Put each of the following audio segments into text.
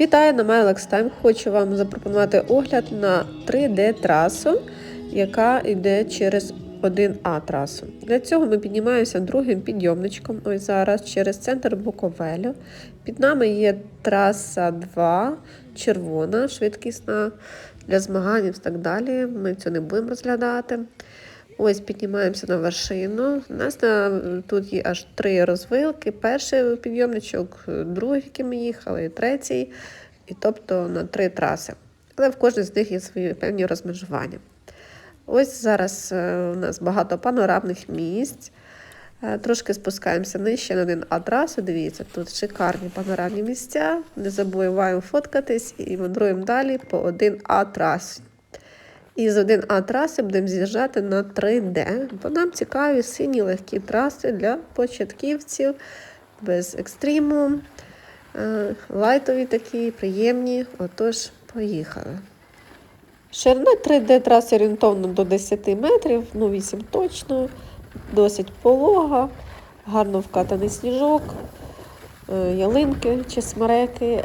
Вітаю на MyLex Time. Хочу вам запропонувати огляд на 3D-трасу, яка йде через 1А трасу. Для цього ми піднімаємося другим підйомничком. Ось зараз через центр Буковелю. Під нами є траса 2, червона, швидкісна для змагань і так далі. Ми цю не будемо розглядати. Ось піднімаємося на вершину. У нас на, тут є аж три розвилки. Перший підйомничок, другий, який ми їхали, і третій, і тобто на три траси. Але в кожній з них є свої певні розмежування. Ось зараз е, у нас багато панорамних місць. Е, Трошки спускаємося нижче на один А трасу. Дивіться, тут шикарні панорамні місця. Не забуваємо фоткатись і мандруємо далі по 1А трасі. І з 1А траси будемо з'їжджати на 3D, бо нам цікаві сині легкі траси для початківців без екстриму. Е, Лайтові такі, приємні. Отож, поїхали. Ширина 3D траси орієнтовно до 10 метрів, ну 8 точно, досить полога, гарно вкатаний сніжок, е, ялинки чи смереки.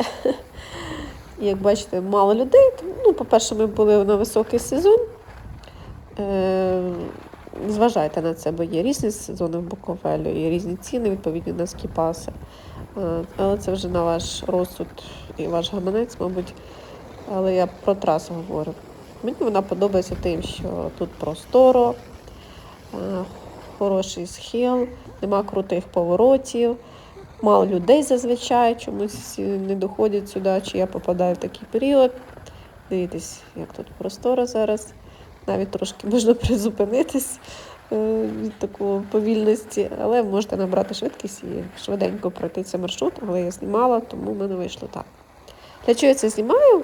Як бачите, мало людей. Ну, по-перше, ми були на високий сезон. Е, Зважайте на це, бо є різні сезони в Буковелю, і різні ціни, відповідні на скіпаси. Е, Але це вже на ваш розсуд і ваш гаманець, мабуть. Але я про трасу говорю. Мені вона подобається тим, що тут просторо, е, хороший схил, нема крутих поворотів, мало людей зазвичай чомусь не доходять сюди, чи я попадаю в такий період. Дивіться, як тут просторо зараз. Навіть трошки можна призупинитись е, від такої повільності, але можете набрати швидкість і швиденько пройти цей маршрут, але я знімала, тому в мене вийшло так. Для чого я це знімаю?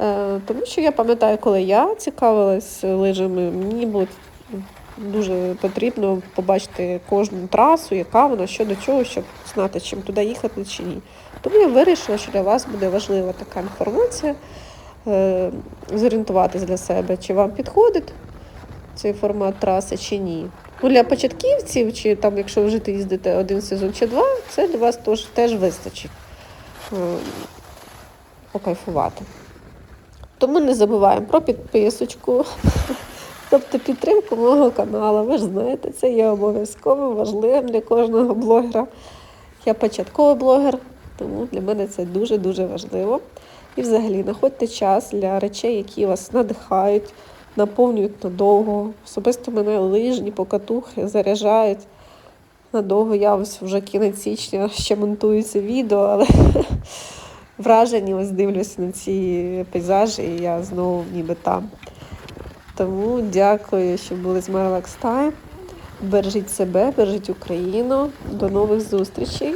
Е, Тому що я пам'ятаю, коли я цікавилась лижами, мені було дуже потрібно побачити кожну трасу, яка вона, що до чого, щоб знати, чим туди їхати чи ні. Тому я вирішила, що для вас буде важлива така інформація, зорієнтуватись для себе, чи вам підходить цей формат траси чи ні. Ну, для початківців, чи там, якщо вже ти їздите один сезон чи два, це для вас теж, теж вистачить е, покайфувати. Тому не забуваємо про підписочку, тобто підтримку мого каналу. Ви ж знаєте, це є обов'язково важливим для кожного блогера. Я початковий блогер, тому для мене це дуже-дуже важливо. І взагалі знаходьте час для речей, які вас надихають, наповнюють надовго. Особисто мене лижні покатухи заряджають надовго. Я ось вже кінець січня ще монтую це відео, але вражені ось дивлюся на ці пейзажі, і я знову ніби там. Тому дякую, що були з Time. Бережіть себе, бережіть Україну. До нових зустрічей.